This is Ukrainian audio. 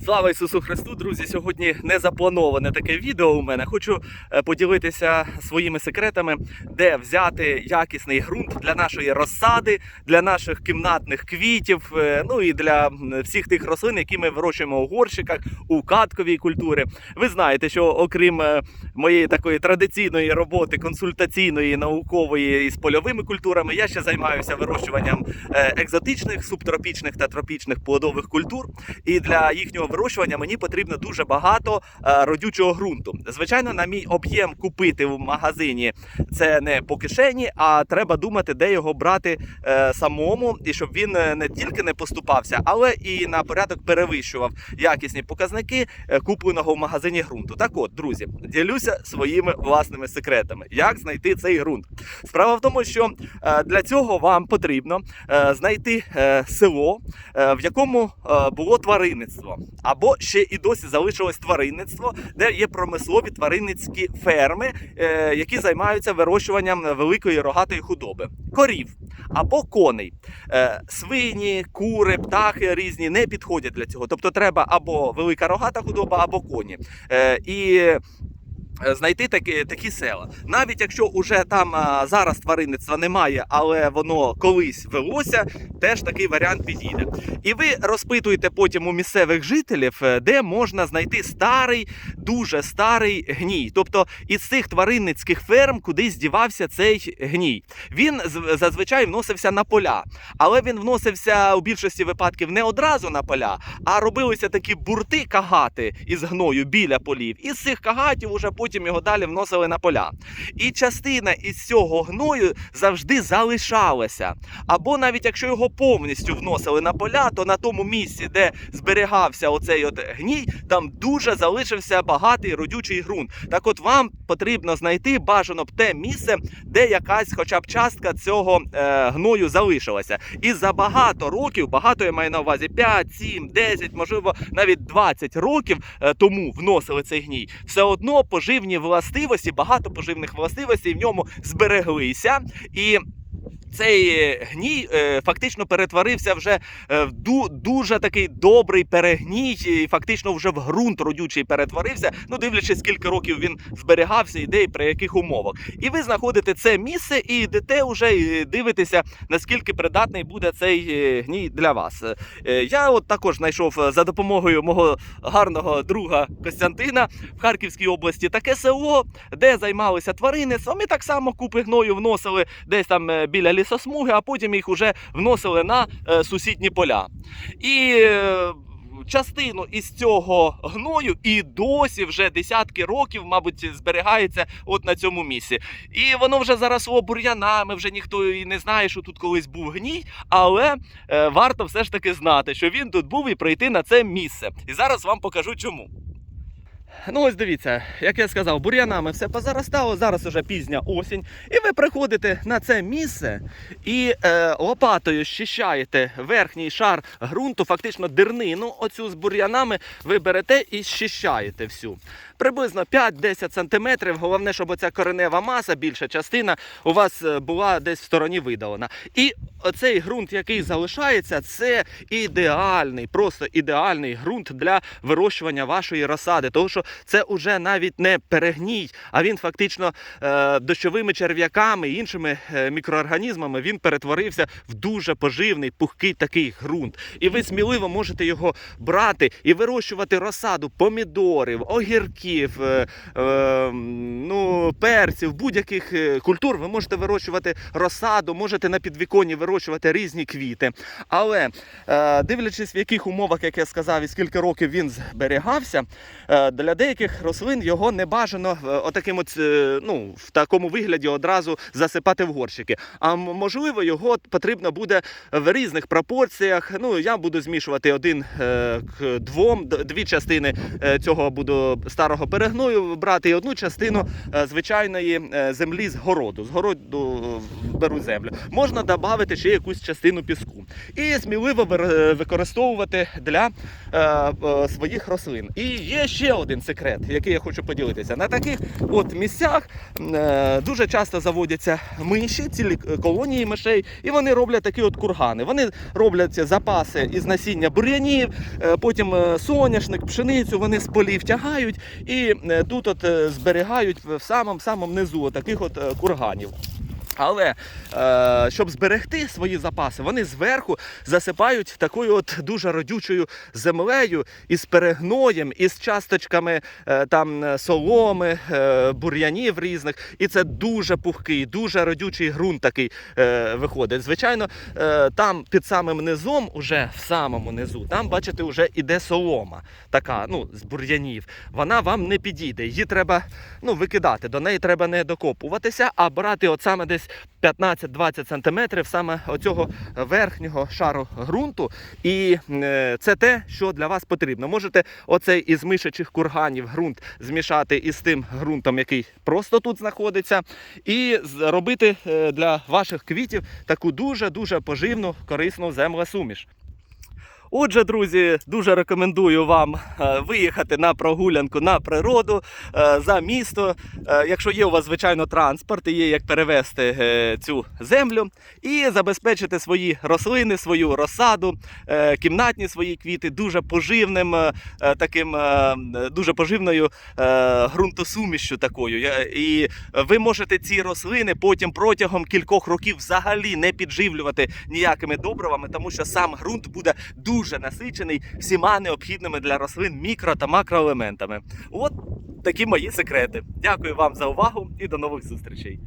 Слава Ісусу Христу, друзі! Сьогодні не заплановане таке відео у мене. Хочу е, поділитися своїми секретами, де взяти якісний ґрунт для нашої розсади, для наших кімнатних квітів, е, ну і для всіх тих рослин, які ми вирощуємо у горщиках, у катковій культури. Ви знаєте, що окрім е, моєї такої традиційної роботи, консультаційної, наукової із польовими культурами, я ще займаюся вирощуванням екзотичних, субтропічних та тропічних плодових культур. І для їхнього вирощування мені потрібно дуже багато е, родючого ґрунту. Звичайно, на мій об'єм купити в магазині це не по кишені, а треба думати, де його брати е, самому, і щоб він е, не тільки не поступався, але і на порядок перевищував якісні показники купленого в магазині ґрунту. Так от, друзі, ділюся своїми власними секретами, як знайти цей ґрунт. Справа в тому, що для цього вам потрібно знайти село, в якому було тваринництво, або ще і досі залишилось тваринництво, де є промислові тваринницькі ферми, е, які займаються вирощуванням великої рогатої худоби, корів або коней. Е, Свині, кури, птахи різні не підходять для цього. Тобто треба або велика рогата худоба, або коні. Е, І Знайти такі, такі села, навіть якщо уже там а, зараз тваринництва немає, але воно колись велося, теж такий варіант підійде. І ви розпитуєте потім у місцевих жителів, е, де можна знайти старий, дуже старий гній. Тобто із цих тваринницьких ферм кудись дівався цей гній. Він зазвичай вносився на поля, але він вносився у більшості випадків не одразу на поля, а робилися такі бурти кагати із гною біля полів. І з цих кагатів уже потім його далі вносили на поля. І частина із цього гною завжди залишалася. Або навіть якщо його повністю вносили на поля, то на тому місці, де зберігався оцей от гній, там дуже залишився багатий родючий ґрунт. Так от вам потрібно знайти бажано б те місце, де якась хоча б частка цього е, гною залишилася. І за багато років, багато я маю на увазі 5, 7, 10, можливо, навіть 20 років е, тому вносили цей гній, все одно поживні властивості, багато поживних властивостей в ньому збереглися. І цей е, гній е, фактично перетворився вже е, в дуже такий добрий перегній, і фактично вже в ґрунт родючий перетворився. Ну, дивлячись, скільки років він зберігався і де і при яких умовах. І ви знаходите це місце і йдете вже і дивитеся, наскільки придатний буде цей гній для вас. Я от також знайшов за допомогою мого гарного друга Костянтина в Харківській області таке село, де займалися тваринництвом. І так само купи гною вносили десь там біля лісосмуги, а потім їх вже вносили на е, сусідні поля. І е, частину із цього гною і досі вже десятки років, мабуть, зберігається от на цьому місці. І воно вже заросло бур'янами, вже ніхто і не знає, що тут колись був гній, але е, варто все ж таки знати, що він тут був і прийти на це місце. І зараз вам покажу чому. Ну, ось дивіться, як я сказав, бур'янами все позаростало, зараз уже пізня осінь. І ви приходите на це місце і е, лопатою щищаєте верхній шар ґрунту, фактично дернину, оцю з бур'янами ви берете і щищаєте всю. Приблизно 5-10 сантиметрів. Головне, щоб оця коренева маса, більша частина, у вас е, була десь в стороні видалена. І оцей ґрунт, який залишається, це ідеальний, просто ідеальний ґрунт для вирощування вашої розсади. Тому що це вже навіть не перегній, а він фактично е, дощовими черв'яками і іншими е, мікроорганізмами він перетворився в дуже поживний, пухкий такий ґрунт. І ви сміливо можете його брати і вирощувати розсаду помідорів, огірків, е, е, ну, перців, будь-яких е, культур. Ви можете вирощувати розсаду, можете на підвіконні вирощувати різні квіти. Але дивлячись, в яких умовах, як я сказав, і скільки років він зберігався, для деяких рослин його не бажано отаким от, ну, в такому вигляді одразу засипати в горщики. А можливо, його потрібно буде в різних пропорціях. Ну, я буду змішувати один к двом, дві частини цього буду старого цього перегною брати одну частину е, звичайної е, землі з городу. З городу е, беру землю. Можна додати ще якусь частину піску. І сміливо використовувати для своїх рослин. І є ще один секрет, який я хочу поділитися. На таких от місцях дуже часто заводяться миші, цілі колонії мишей, і вони роблять такі от кургани. Вони роблять запаси із насіння бур'янів, потім соняшник, пшеницю вони з полів тягають і е, тут от е, зберігають в самому самому низу таких от е, курганів. Але е, щоб зберегти свої запаси, вони зверху засипають такою от дуже родючою землею із перегноєм, із часточками е, там е, соломи, е, бур'янів різних. І це дуже пухкий, дуже родючий ґрунт такий е, виходить. Звичайно, е, там під самим низом, уже в самому низу, там, бачите, вже іде солома, така, ну, з бур'янів. Вона вам не підійде. Її треба ну, викидати. До неї треба не докопуватися, а брати от саме десь 15-20 сантиметрів саме оцього верхнього шару ґрунту. І е, це те, що для вас потрібно. Можете оцей із мишачих курганів ґрунт змішати із тим ґрунтом, який просто тут знаходиться, і зробити е, для ваших квітів таку дуже дуже поживну корисну землесуміш. Отже, друзі, дуже рекомендую вам е, виїхати на прогулянку на природу е, за місто. Е, Якщо є у вас, звичайно, транспорт і є як перевезти цю землю, і забезпечити свої рослини, свою розсаду, кімнатні свої квіти дуже поживним, таким дуже поживною ґрунтосумішю такою. І ви можете ці рослини потім протягом кількох років взагалі не підживлювати ніякими добривами, тому що сам ґрунт буде дуже насичений всіма необхідними для рослин мікро та макроелементами. От такі мої секрети. Дякую вам за увагу і до нових зустрічей.